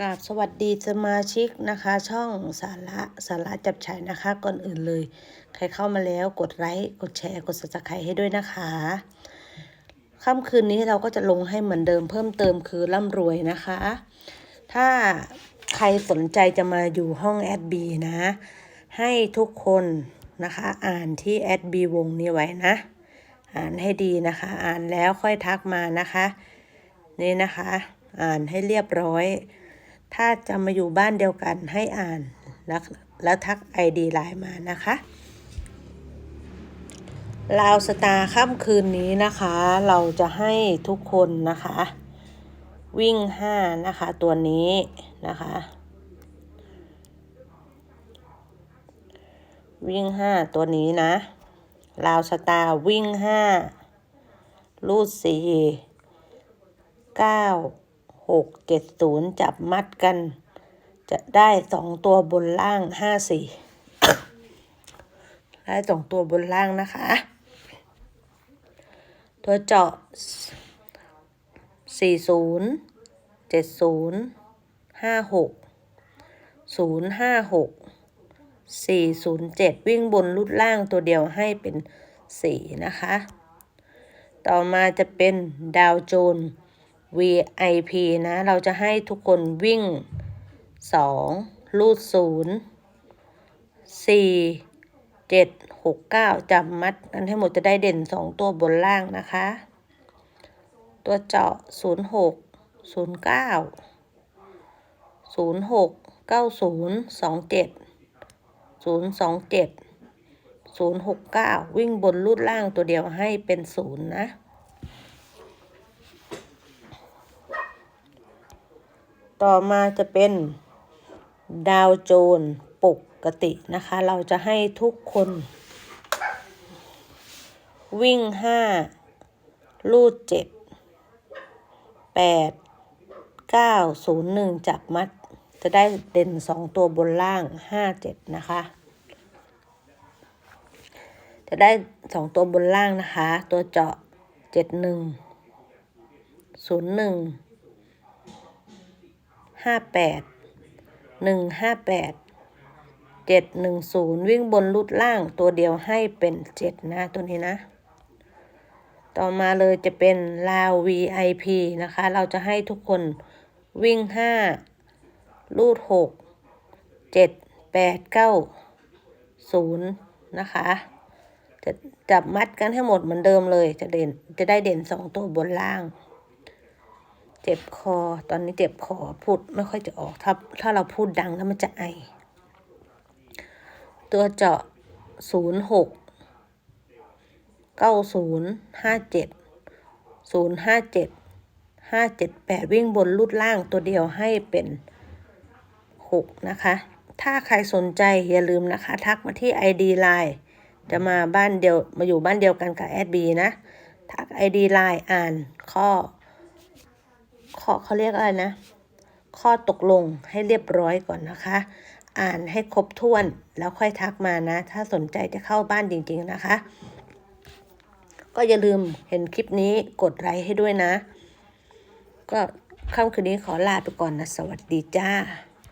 กราบสวัสดีสมาชิกนะคะ ช่องสาระสาระจับฉายนะคะ ก่อนอื่นเลย ใครเข้ามาแล้วกดไลค์กดแชร์ กด subscribe ให้ด้วยนะคะค่ำคืนนี้เราก็จะลงให้เหมือนเดิมเพิ่มเติมคือร่ำรวยนะคะ ถ้าใครสนใจจะมาอยู่ห้องแอดบีนะ ให้ทุกคนนะคะ อ่านที่แอดบีวงนี้ไว้นะ อ่านให้ดีนะคะ อ่านแล้วค่อยทักมานะคะ นี่นะคะ อ่านให้เรียบร้อย ถ้าจะมาอยู่บ้านเดียวกันให้อ่านแล้วแล้วทัก ID ไลน์มานะคะลาวสตาร์ค่ำคืนนี้นะคะ เราจะให้ทุกคนนะคะ วิ่งห้านะคะ ตัวนี้นะคะ วิ่งห้าตัวนี้นะลาวสตาร์วิ่งห้ารูดสี่เก้า หกเจ็ดศูนย์จับมัดกัน จะได้สองตัวบนล่างห้าสี่ได้สองตัวบนล่างนะคะ ตัวเจาะสี่ศูนย์เจ็ดศูนย์ห้าหกศูนย์ห้าหกสี่ศูนย์เจ็ดวิ่งบนลุดล่างตัวเดียวให้เป็นสี่นะคะ ต่อมาจะเป็นดาวโจน VIP นะ เราจะให้ทุกคนวิ่งสองลูดศูนย์สี่เจ็ดหกเก้าจับมัดกันให้หมดจะได้เด่นสองตัวบนล่างนะคะ ตัวเจาะศูนย์หกศูนย์เก้าศูนย์หกเก้าศูนย์สองเจ็ดศูนย์สองเจ็ดศูนย์หกเก้าวิ่งบนลูดล่างตัวเดียวให้เป็นศูนย์นะ ต่อมาจะเป็นดาวโจนปกตินะคะ เราจะให้ทุกคน วิ่งห้าลูดเจ็ดแปดเก้าศูนย์หนึ่งจับมัด จะได้เด่นสองตัวบนล่างห้าเจ็ดนะคะ จะได้สองตัวบนล่างนะคะ ตัวเจาะเจ็ดหนึ่งศูนย์หนึ่ง ห้าแปดหนึ่งห้าแปดเจ็ดหนึ่งศูนย์วิ่งบนลุดล่างตัวเดียวให้เป็นเจ็ดนะตัวนี้นะ ต่อมาเลยจะเป็นลาว VIP นะคะ เราจะให้ทุกคนวิ่งห้าลูดหกเจ็ดแปดเก้าศูนย์นะคะ จะจับมัดกันให้หมดเหมือนเดิมเลยจะเด่นจะได้เด่นสองตัวบนล่าง เจ็บคอ ตอนนี้เจ็บคอพูดไม่ค่อยจะออกถ้าถ้าเราพูดดังแล้วมันจะไอ ตัวเจาะศูนย์หกเก้าศูนย์ห้าเจ็ดศูนย์ห้าเจ็ดห้าเจ็ดแปดวิ่งบนลุดล่างตัวเดียวให้เป็นหกนะคะ ถ้าใครสนใจอย่าลืมนะคะ ทักมาที่ ID Line จะมาบ้านเดียวมาอยู่บ้านเดียวกันกับแอดบีนะ ทัก ID Line อ่านข้อ ข้อเขาเรียกอะไรนะ ข้อตกลงให้เรียบร้อยก่อนนะคะ อ่านให้ครบถ้วนแล้วค่อยทักมานะ ถ้าสนใจจะเข้าบ้านจริง ๆนะคะ ก็อย่าลืมเห็นคลิปนี้กดไลค์ให้ด้วยนะ ก็ค่ำคืนนี้ขอลาไปก่อนนะ สวัสดีจ้า